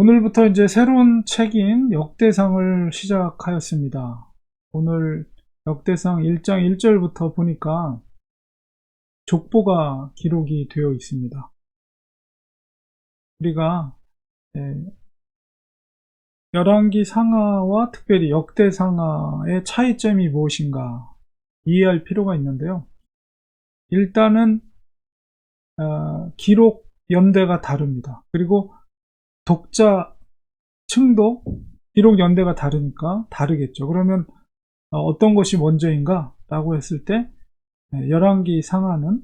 오늘부터 이제 새로운 책인 역대상을 시작하였습니다. 오늘 역대상 1장 1절부터 보니까 족보가 기록이 되어 있습니다. 우리가 예, 열왕기 상하와 특별히 역대 상하의 차이점이 무엇인가 이해할 필요가 있는데요. 일단은 어, 기록 연대가 다릅니다. 그리고 독자 층도 기록 연대가 다르니까 다르겠죠. 그러면 어, 어떤 것이 먼저인가? 라고 했을 때 네, 열왕기 상하는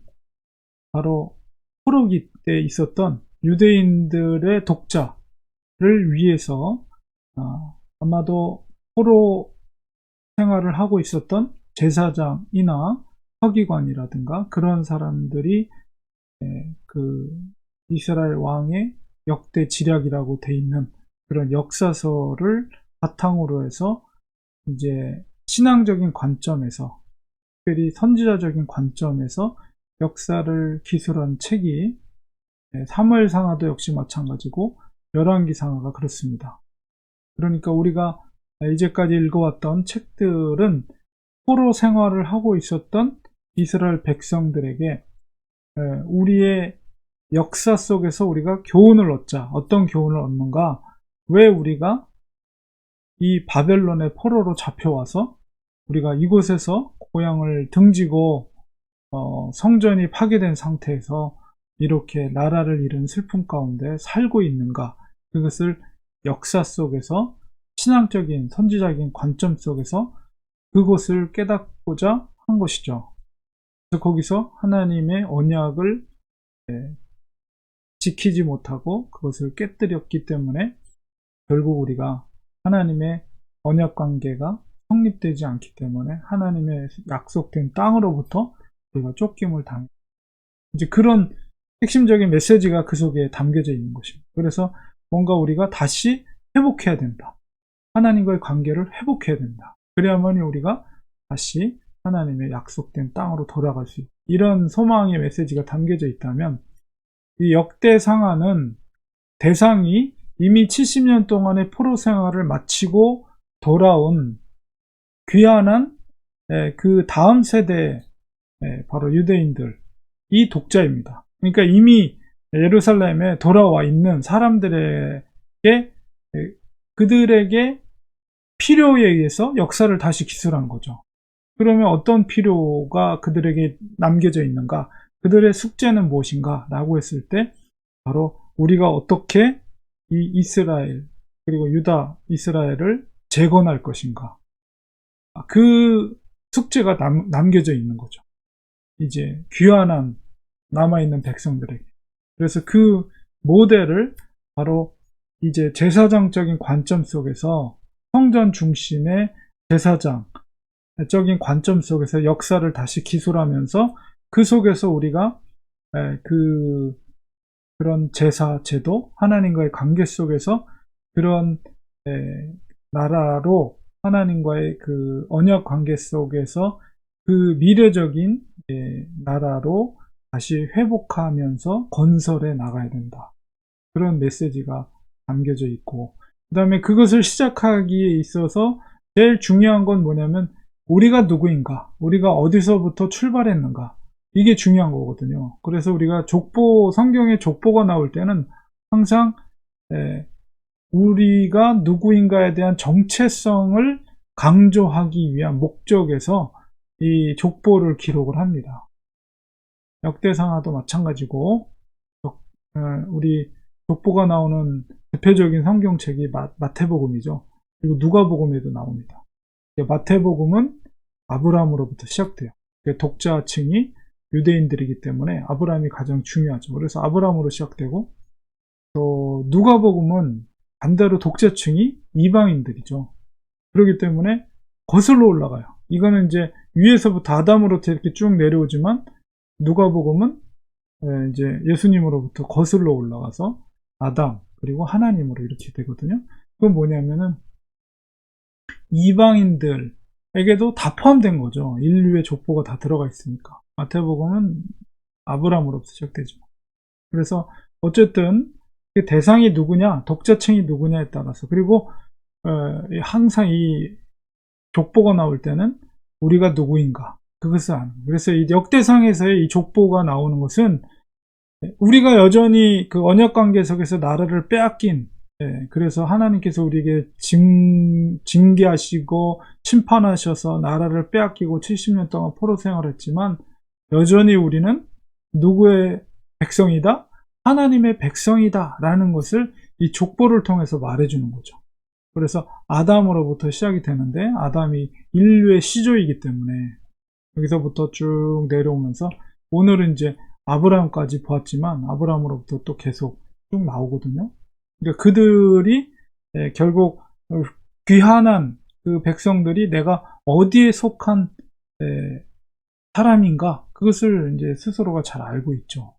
바로 포로기 때 있었던 유대인들의 독자를 위해서 어, 아마도 포로 생활을 하고 있었던 제사장이나 서기관이라든가 그런 사람들이 예, 그 이스라엘 왕의 역대 지략이라고 돼 있는 그런 역사서를 바탕으로 해서 이제 신앙적인 관점에서 특별히 선지자적인 관점에서 역사를 기술한 책이 사무엘상하도 역시 마찬가지고 열왕기상하가 그렇습니다. 그러니까 우리가 이제까지 읽어왔던 책들은 포로 생활을 하고 있었던 이스라엘 백성들에게 우리의 역사 속에서 우리가 교훈을 얻자. 어떤 교훈을 얻는가? 왜 우리가 이 바벨론의 포로로 잡혀와서 우리가 이곳에서 고향을 등지고 어, 성전이 파괴된 상태에서 이렇게 나라를 잃은 슬픔 가운데 살고 있는가? 그것을 역사 속에서 신앙적인 선지적인 관점 속에서 그것을 깨닫고자 한 것이죠. 그래서 거기서 하나님의 언약을 지키지 못하고 그것을 깨뜨렸기 때문에 결국 우리가 하나님의 언약 관계가 성립되지 않기 때문에 하나님의 약속된 땅으로부터 우리가 쫓김을 당. 이제 그런 핵심적인 메시지가 그 속에 담겨져 있는 것입니다. 그래서 뭔가 우리가 다시 회복해야 된다. 하나님과의 관계를 회복해야 된다. 그래야만 우리가 다시 하나님의 약속된 땅으로 돌아갈 수 있다. 이런 소망의 메시지가 담겨져 있다면 이 역대 상하는 대상이 이미 70년 동안의 포로 생활을 마치고 돌아온 귀한한 그 다음 세대 바로 유대인들 이 독자입니다. 그러니까 이미 예루살렘에 돌아와 있는 사람들에게 그들에게 필요에 의해서 역사를 다시 기술한 거죠. 그러면 어떤 필요가 그들에게 남겨져 있는가? 그들의 숙제는 무엇인가? 라고 했을 때 바로 우리가 어떻게 이 이스라엘 그리고 유다 이스라엘을 재건할 것인가? 그 숙제가 남, 남겨져 있는 거죠. 이제 귀환한 남아있는 백성들에게. 그래서 그 모델을 바로 이제 제사장적인 관점 속에서 성전 중심의 제사장적인 관점 속에서 역사를 다시 기술하면서 그 속에서 우리가 그 그런 제사 제도 하나님과의 관계 속에서 그런 나라로 하나님과의 그 언약 관계 속에서 그 미래적인 나라로 다시 회복하면서 건설해 나가야 된다. 그런 메시지가 담겨져 있고 그 다음에 그것을 시작하기에 있어서 제일 중요한 건 뭐냐면 우리가 누구인가 우리가 어디서부터 출발했는가 이게 중요한 거거든요. 그래서 우리가 족보, 성경에 족보가 나올 때는 항상 에, 우리가 누구인가에 대한 정체성을 강조하기 위한 목적에서 이 족보를 기록을 합니다. 역대상하도 마찬가지고 우리 족보가 나오는 대표적인 성경책이 마, 태복음이죠 그리고 누가복음에도 나옵니다. 마태복음은 아브라함으로부터 시작돼요. 독자층이 유대인들이기 때문에 아브라함이 가장 중요하죠. 그래서 아브라함으로 시작되고 또 누가복음은 반대로 독자층이 이방인들이죠. 그렇기 때문에 거슬러 올라가요. 이거는 이제 위에서부터 아담으로부터 이렇게 쭉 내려오지만 누가복음은 예, 이제 예수님으로부터 거슬러 올라가서 아담 그리고 하나님으로 이렇게 되거든요. 그건 뭐냐면은 이방인들에게도 다 포함된 거죠. 인류의 족보가 다 들어가 있으니까. 마태복음은 아브라함으로부터 시작되죠. 그래서 어쨌든 그 대상이 누구냐, 독자층이 누구냐에 따라서 그리고 어, 이 항상 이 족보가 나올 때는 우리가 누구인가 그것을 아는. 그래서 이 역대상에서의 이 족보가 나오는 것은 우리가 여전히 그 언약 관계 속에서 나라를 빼앗긴 예, 그래서 하나님께서 우리에게 징, 징계하시고 심판하셔서 나라를 빼앗기고 70년 동안 포로 생활했지만 여전히 우리는 누구의 백성이다? 하나님의 백성이다 라는 것을 이 족보를 통해서 말해주는 거죠. 그래서 아담으로부터 시작이 되는데 아담이 인류의 시조이기 때문에 여기서부터 쭉 내려오면서 오늘은 이제 아브라함까지 보았지만 아브라함으로부터 또 계속 쭉 나오거든요. 그러니까 그들이 예, 결국 귀한한 그 백성들이 내가 어디에 속한 예, 사람인가 그것을 이제 스스로가 잘 알고 있죠.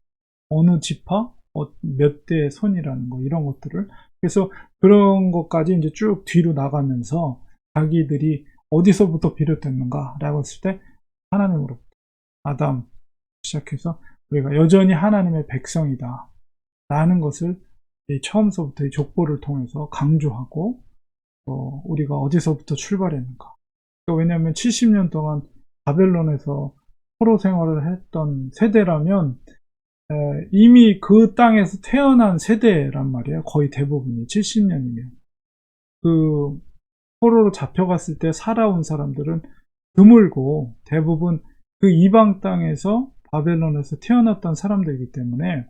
어느 지파, 어, 몇 대의 손이라는 거 이런 것들을 그래서 그런 것까지 이제 쭉 뒤로 나가면서 자기들이 어디서부터 비롯됐는가라고 했을 때 하나님으로부터 아담 시작해서 우리가 여전히 하나님의 백성이다 라는 것을 처음서부터 이 족보를 통해서 강조하고 어, 우리가 어디서부터 출발했는가 왜냐하면 70년 동안 바벨론에서 포로 생활을 했던 세대라면 에, 이미 그 땅에서 태어난 세대란 말이에요. 거의 대부분이 70년이면 그 포로로 잡혀갔을 때 살아온 사람들은 드물고 대부분 그 이방 땅에서 바벨론에서 태어났던 사람들이기 때문에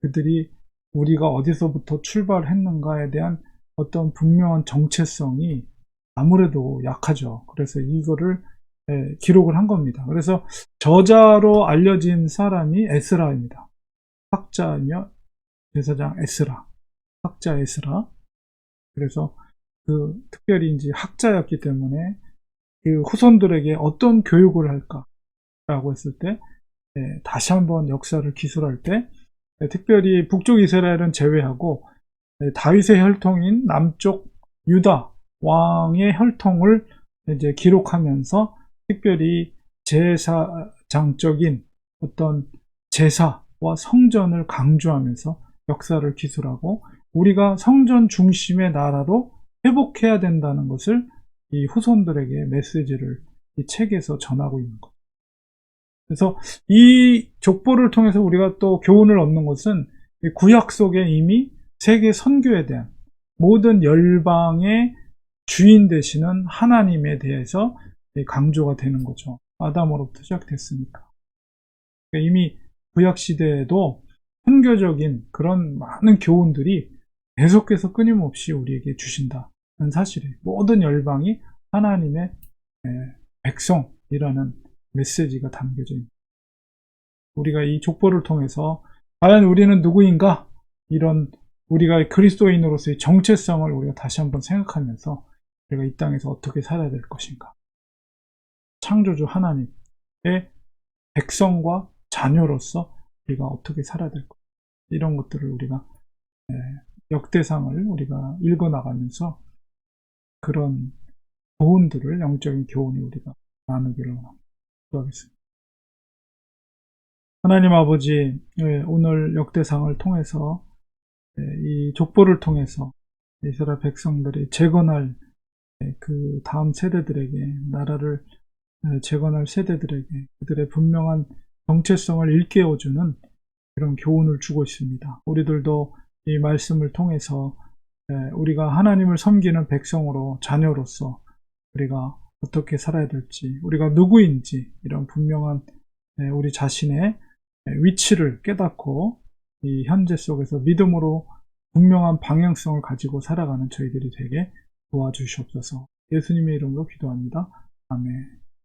그들이 우리가 어디서부터 출발했는가에 대한 어떤 분명한 정체성이 아무래도 약하죠. 그래서 이거를 예, 기록을 한 겁니다. 그래서 저자로 알려진 사람이 에스라입니다. 학자이며 제사장 에스라, 학자 에스라. 그래서 그 특별히 이제 학자였기 때문에 그 후손들에게 어떤 교육을 할까라고 했을 때 예, 다시 한번 역사를 기술할 때 예, 특별히 북쪽 이스라엘은 제외하고 예, 다윗의 혈통인 남쪽 유다 왕의 혈통을 이제 기록하면서 특별히 제사장적인 어떤 제사와 성전을 강조하면서 역사를 기술하고 우리가 성전 중심의 나라로 회복해야 된다는 것을 이 후손들에게 메시지를 이 책에서 전하고 있는 것. 그래서 이 족보를 통해서 우리가 또 교훈을 얻는 것은 구약 속에 이미 세계 선교에 대한 모든 열방의 주인 되시는 하나님에 대해서 강조가 되는 거죠. 아담으로부터 시작됐으니까. 그러니까 이미 구약 시대에도 선교적인 그런 많은 교훈들이 계속해서 끊임없이 우리에게 주신다는 사실이 모든 열방이 하나님의 백성이라는 메시지가 담겨져 있습니다. 우리가 이 족보를 통해서 과연 우리는 누구인가 이런 우리가 그리스도인으로서의 정체성을 우리가 다시 한번 생각하면서 우리가 이 땅에서 어떻게 살아야 될 것인가 창조주 하나님의 백성과 자녀로서 우리가 어떻게 살아야 될 것인가 이런 것들을 우리가 역대상을 우리가 읽어나가면서 그런 교훈들을 영적인 교훈을 우리가 나누기를. 기도하겠습니다. 하나님 아버지, 예, 오늘 역대상을 통해서 예, 이 족보를 통해서 이스라엘 백성들이 재건할 예, 그 다음 세대들에게 나라를 재건할 세대들에게 그들의 분명한 정체성을 일깨워주는 그런 교훈을 주고 있습니다. 우리들도 이 말씀을 통해서 우리가 하나님을 섬기는 백성으로 자녀로서 우리가 어떻게 살아야 될지, 우리가 누구인지 이런 분명한 우리 자신의 위치를 깨닫고 이 현재 속에서 믿음으로 분명한 방향성을 가지고 살아가는 저희들이 되게 도와주시옵소서. 예수님의 이름으로 기도합니다. 아멘.